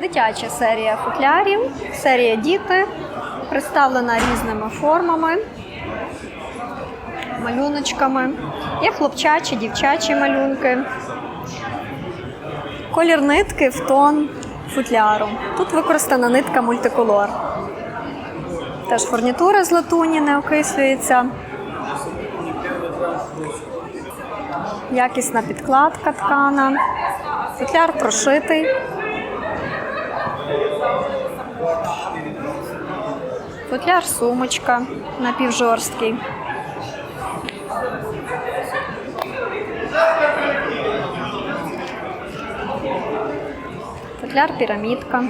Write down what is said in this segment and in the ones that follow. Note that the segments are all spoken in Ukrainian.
Дитяча серія футлярів, серія діти, представлена різними формами, малюночками. Є хлопчачі, дівчачі малюнки. Колір нитки в тон футляру. Тут використана нитка мультиколор. Теж фурнітура з латуні не окислюється. Якісна підкладка ткана. Футляр прошитий. Футляр сумочка напівжорсткий. Футляр пірамідка.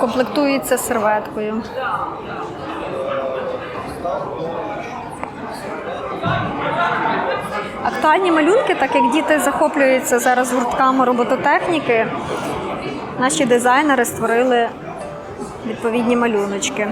Комплектується серветкою. Актуальні малюнки, так як діти захоплюються зараз гуртками робототехніки, наші дизайнери створили відповідні малюночки.